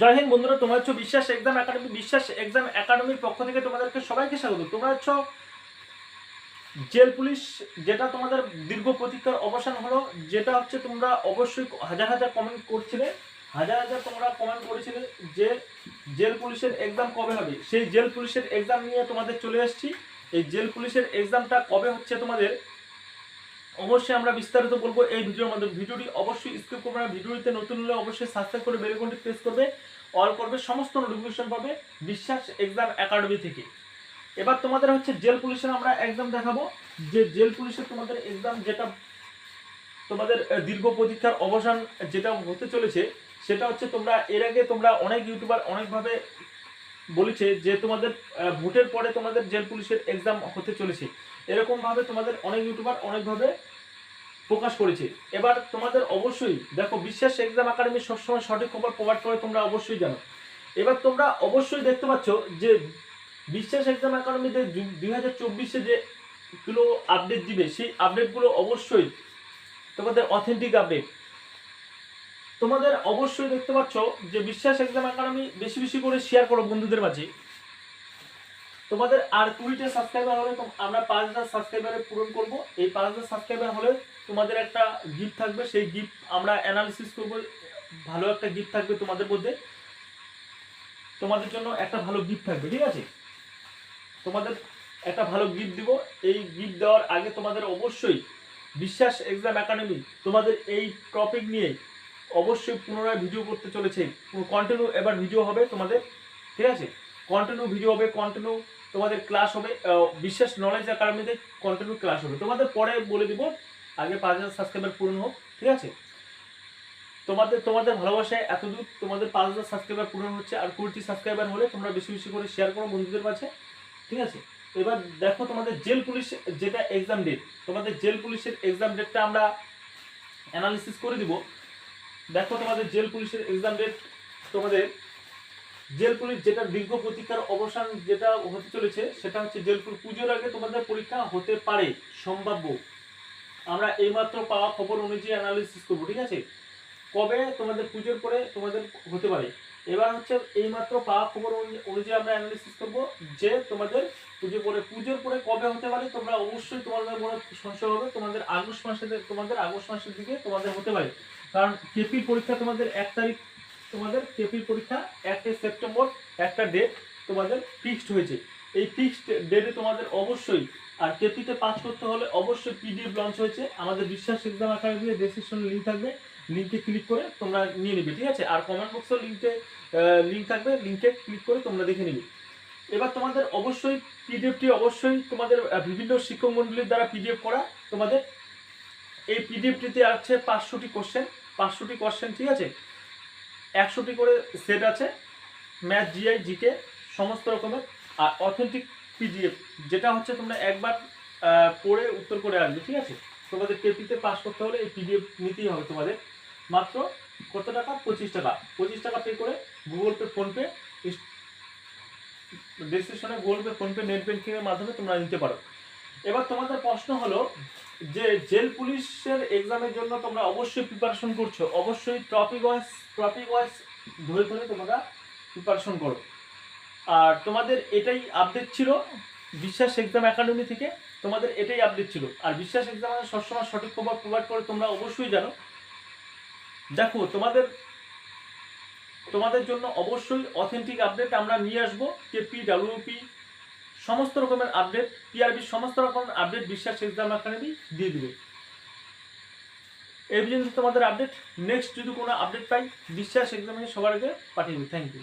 জয় হিন্দ বন্ধুরা, তোমরা হচ্ছে বিশ্বাস এক্সাম একাডেমি বিশ্বাস এক্সাম একাডেমির পক্ষ থেকে তোমাদেরকে সবাইকে স্বাগত। তোমরা হচ্ছে জেল পুলিশ, যেটা তোমাদের দীর্ঘ প্রতীক্ষার অবসান হলো, যেটা হচ্ছে তোমরা অবশ্যই হাজার হাজার কমেন্ট করছিলে। হাজার হাজার তোমরা কমেন্ট করেছিলে যে জেল পুলিশের এক্সাম কবে হবে। সেই জেল পুলিশের এক্সাম নিয়ে তোমাদের চলে এসেছি এই জেল পুলিশের এক্সামটা কবে হচ্ছে তোমাদের অবশ্যই আমরা বিস্তারিত বলব এই ভিডিওর মাধ্যমে। ভিডিওটি অবশ্যই স্কিপ করবে না। ভিডিওটিতে নতুন হলে অবশ্যই সাবস্ক্রাইব করে বেল আইকনটি প্রেস করবে। অল করবে, সমস্ত নোটিফিকেশন পাবে বিশ্বাস এক্সাম একাডেমি থেকে। এবার তোমাদের হচ্ছে জেল পুলিশের আমরা এক্সাম দেখাবো। যে জেল পুলিশের তোমাদের এক্সাম যেটা, তোমাদের দীর্ঘ প্রতীক্ষার অবসান যেটা হতে চলেছে, সেটা হচ্ছে তোমরা, এর আগে তোমরা অনেক ইউটিউবার অনেকভাবে বলেছে যে তোমাদের ভোটের পরে তোমাদের জেল পুলিশের এক্সাম হতে চলেছে। এরকম ভাবে তোমাদের অনেক ইউটিউবার অনেকভাবে প্রকাশ করেছে। এবার তোমাদের অবশ্যই, দেখো, বিশ্বাস এক্সাম একাডেমি সবসময় সঠিক খবর প্রোভাইড করে, তোমরা অবশ্যই জানো। এবার তোমরা অবশ্যই দেখতে পাচ্ছ যে বিশ্বাস এক্সাম একাডেমিতে দুই হাজার চব্বিশে যে গুলো আপডেট দিবে, সেই আপডেটগুলো অবশ্যই তোমাদের অথেন্টিক আপডেট তোমাদের অবশ্যই দেখতে পাচ্ছ যে বিশ্বাস এক্সাম একাডেমি বেশি বেশি করে শেয়ার করো বন্ধুদের মাঝে। তোমাদের আর কুড়িটা সাবস্ক্রাইবার হলে আমরা পাঁচ হাজার সাবস্ক্রাইবারে পূরণ করব। এই পাঁচ হাজার সাবস্ক্রাইবার হলে তোমাদের একটা গিফট থাকবে। সেই গিফট আমরা অ্যানালিসিস করব। ভালো একটা গিফট থাকবে তোমাদের মধ্যে। তোমাদের জন্য একটা ভালো গিফট থাকবে, ঠিক আছে? তোমাদের একটা ভালো গিফট দিব। এই গিফট দেওয়ার আগে তোমাদের অবশ্যই বিশ্বাস এক্সাম একাডেমি তোমাদের এই টপিক নিয়ে অবশ্যই পুনরায় ভিডিও করতে চলেছে। কন্টিনিউ এবার ভিডিও হবে তোমাদের, ঠিক আছে? কন্টিনিউ ভিডিও হবে কন্টিনিউ তোমাদের ক্লাস হবে। বিশ্বাস নলেজ একাডেমিতে কন্টিনিউ ক্লাস হবে। তোমাদের পরে বলে দিব, আগে পাঁচ হাজার সাবস্ক্রাইবার পূরণ হোক, ঠিক আছে? তোমাদের তোমাদের ভালোবাসায় এতদূর তোমাদের পাঁচ হাজার সাবস্ক্রাইবার পূরণ হচ্ছে আর কুড়িটি সাবস্ক্রাইবার হলে তোমরা বেশি বেশি করে শেয়ার করো বন্ধুদের কাছে ঠিক আছে? এবার দেখো তোমাদের জেল পুলিশ যেটা এক্সাম ডেট তোমাদের জেল পুলিশের এক্সাম ডেটটা আমরা অ্যানালিসিস করে দিব। দেখো তোমাদের জেল পুলিশের এক্সাম ডেট তোমাদের জেল পুলিশ যেটা দীর্ঘ প্রতীক্ষার অবসান যেটা হতে চলেছে, সেটা হচ্ছে জেল পুলিশ। পুজোর আগে তোমাদের পরীক্ষা হতে পারে, সম্ভাব্য। আমরা এইমাত্র পাওয়া খবর অনুযায়ী অ্যানালিসিস করব, ঠিক আছে? কবে তোমাদের পুজোর পরে তোমাদের হতে পারে। এবার হচ্ছে এইমাত্র পাওয়া খবর অনু- অনুযায়ী আমরা অ্যানালিসিস করব যে তোমাদের পুজো পরে, পুজোর পরে কবে হতে পারে, তোমরা অবশ্যই তোমাদের মনে সংশয় হবে, তোমাদের আগস্ট মাসে তোমাদের আগস্ট মাসের দিকে তোমাদের হতে পারে। কারণ কেপির পরীক্ষা তোমাদের এক তারিখ তোমাদের কেপির পরীক্ষা একটা সেপ্টেম্বর একটা ডেট তোমাদের ফিক্সড হয়েছে। এই ফিক্সড ডেটে তোমাদের অবশ্যই, আর কেপিতে পাস করতে হলে অবশ্যই পিডিএফ লঞ্চ হয়েছে। আমাদের বিশ্বাস এক্সাম একাডেমির ডেসক্রিপশনে লিঙ্ক থাকবে। লিঙ্কে ক্লিক করে তোমরা নিয়ে নেবে, ঠিক আছে? আর কমেন্ট বক্সেও লিঙ্কে লিঙ্ক থাকবে। লিঙ্কে ক্লিক করে তোমরা দেখে নেবে। এবার তোমাদের অবশ্যই পিডিএফটি অবশ্যই তোমাদের বিভিন্ন শিক্ষক মণ্ডলীর দ্বারা পিডিএফ করা। তোমাদের এই পিডিএফটিতে আছে পাঁচশোটি কোশ্চেন পাঁচশোটি কোশ্চেন ঠিক আছে? একশোটি করে সেট আছে ম্যাথ জিআই জিকে সমস্ত রকমের, আর অথেন্টিক পিডিএফ যেটা হচ্ছে তোমরা একবার পড়ে উত্তর করে আসবে, ঠিক আছে? তোমাদের কেপিতে পাস করতে হলে এই পিডিএফ নিতেই হবে তোমাদের। মাত্র কত টাকা? পঁচিশ টাকা। পঁচিশ টাকা পে করে গুগল পে ফোনপে ডিসক্রিপশনে গুগল পে ফোনপে নেট ব্যাঙ্কিংয়ের মাধ্যমে তোমরা নিতে পারো। এবার তোমাদের প্রশ্ন হলো যে জেল পুলিশের এক্সামের জন্য তোমরা অবশ্যই প্রিপারেশন করছ। অবশ্যই টপিক ওয়াইজ টপিক ওয়াইজ ধরে ধরে তোমরা প্রিপারেশন করো। আর তোমাদের এটাই আপডেট ছিল বিশ্বাস এক্সাম একাডেমি থেকে। তোমাদের এটাই আপডেট ছিল। আর বিশ্বাস এক্সাম সবসময় সঠিক খবর প্রোভাইড করে তোমরা অবশ্যই জানো। দেখো, তোমাদের তোমাদের জন্য অবশ্যই অথেন্টিক আপডেট আমরা নিয়ে আসব। কেপি ডাব্লিউপি সমস্ত রকমের আপডেট পিআরবি সমস্ত রকমের আপডেট বিশ্বাস এক্সাম একাডেমি দিয়ে দিবে। এই পর্যন্ত তোমাদের আপডেট নেক্সট যদি কোনো আপডেট পাই, বিশ্বাস এক্সামে সবার আগে পাঠিয়ে দেবে। Thank you